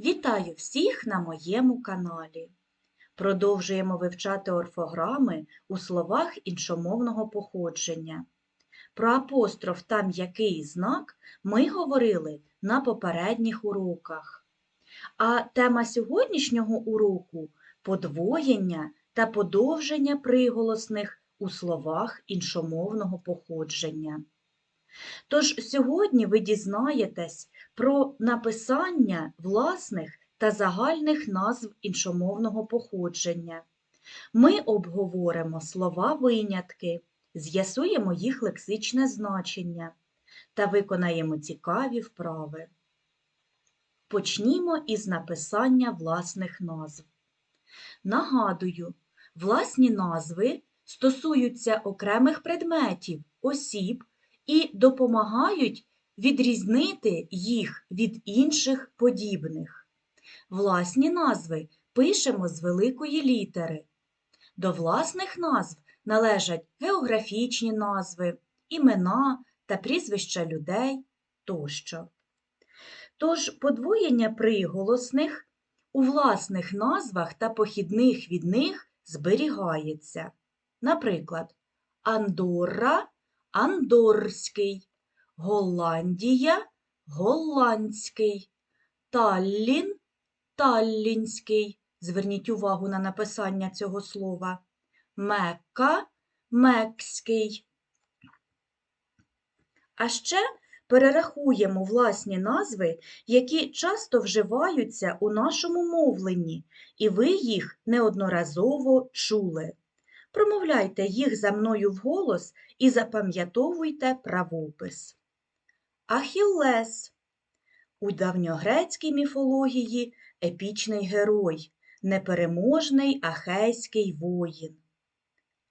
Вітаю всіх на моєму каналі. Продовжуємо вивчати орфограми у словах іншомовного походження. Про апостроф та м'який знак ми говорили на попередніх уроках. А тема сьогоднішнього уроку подвоєння та подовження приголосних у словах іншомовного походження. Тож сьогодні ви дізнаєтесь про написання власних та загальних назв іншомовного походження. Ми обговоримо слова-винятки, з'ясуємо їх лексичне значення та виконаємо цікаві вправи. Почнімо із написання власних назв. Нагадую, власні назви стосуються окремих предметів, осіб і допомагають відрізнити їх від інших подібних. Власні назви пишемо з великої літери. До власних назв належать географічні назви, імена та прізвища людей тощо. Тож подвоєння приголосних у власних назвах та похідних від них зберігається. Наприклад, Андорра Андорський, Голландія голландський, Таллін таллінський. Зверніть увагу на написання цього слова. Мекка мекський. А ще перерахуємо власні назви, які часто вживаються у нашому мовленні, і ви їх неодноразово чули. Промовляйте їх за мною вголос і запам'ятовуйте правопис. Ахіллес у давньогрецькій міфології епічний герой, непереможний ахейський воїн.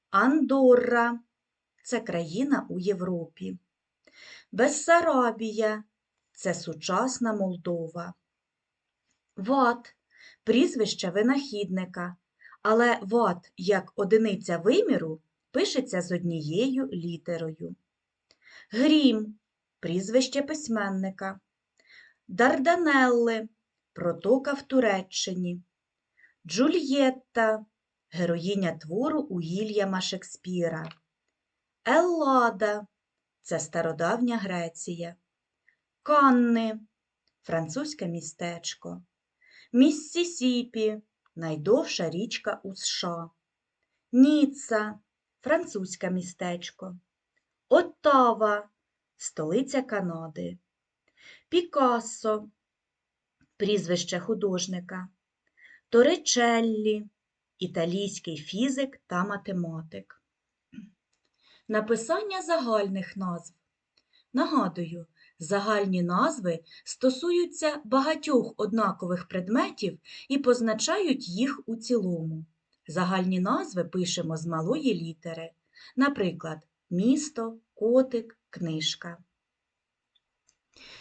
Андорра це країна у Європі. Бессарабія це сучасна Молдова. Ват прізвище винахідника, але ват як одиниця виміру пишеться з однією літерою. Грім прізвище письменника. Дарданелли протока в Туреччині. Джульєтта героїня твору Уільяма Шекспіра. Еллада це стародавня Греція. Канни французьке містечко. Міссісіпі найдовша річка у США. Ніцца французьке містечко. Оттава столиця Канади. Пікассо прізвище художника. Торичеллі італійський фізик та математик. Написання загальних назв. Нагадую, загальні назви стосуються багатьох однакових предметів і позначають їх у цілому. Загальні назви пишемо з малої літери, наприклад, місто, котик, книжка.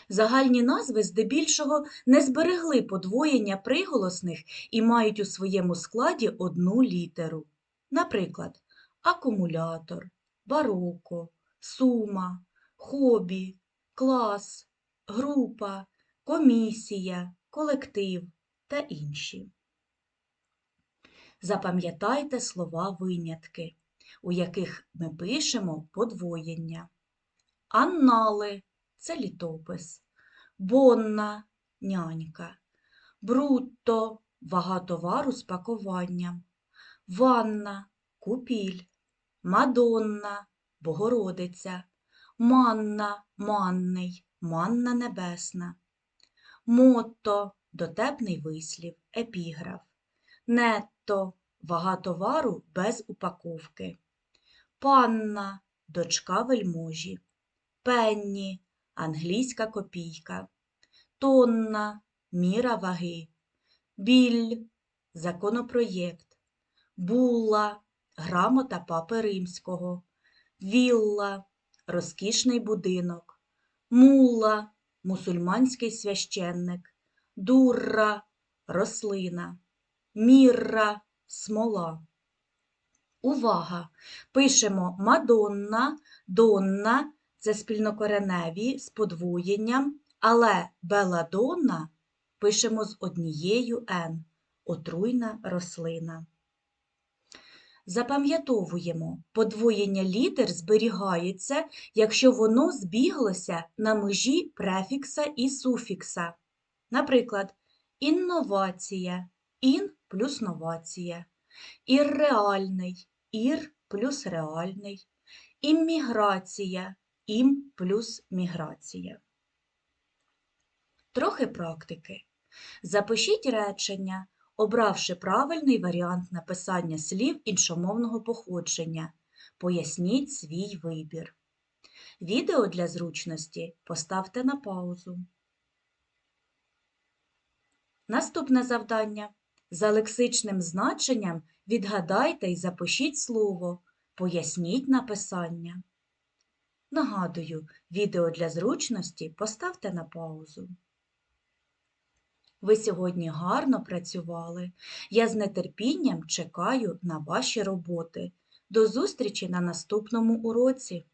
Загальні назви здебільшого не зберегли подвоєння приголосних і мають у своєму складі одну літеру. Наприклад, акумулятор, бароко, сума, хобі, клас, група, комісія, колектив та інші. Запам'ятайте слова винятки, у яких ми пишемо подвоєння. Аннали це літопис, бонна нянька, брутто вага товару з пакуванням, ванна купіль, мадонна Богородиця, манна манний, манна небесна, мотто дотепний вислів, епіграф, нетто вага товару без упаковки, панна дочка вельможі, пенні англійська копійка, тонна міра ваги, біль законопроєкт, булла грамота папи римського, вілла розкішний будинок, мулла мусульманський священник, дурра рослина, мірра смола. Увага! Пишемо Мадонна, Донна це спільнокореневі з подвоєнням, але беладонна пишемо з однією Н. Отруйна рослина. Запам'ятовуємо, подвоєння літер зберігається, якщо воно збіглося на межі префікса і суфікса. Наприклад, інновація ін плюс новація, ірреальний ір плюс реальний, імміграція ім плюс міграція. Трохи практики. Запишіть речення, обравши правильний варіант написання слів іншомовного походження. Поясніть свій вибір. Відео для зручності поставте на паузу. Наступне завдання. За лексичним значенням відгадайте і запишіть слово. Поясніть написання. Нагадую, відео для зручності поставте на паузу. Ви сьогодні гарно працювали. Я з нетерпінням чекаю на ваші роботи. До зустрічі на наступному уроці!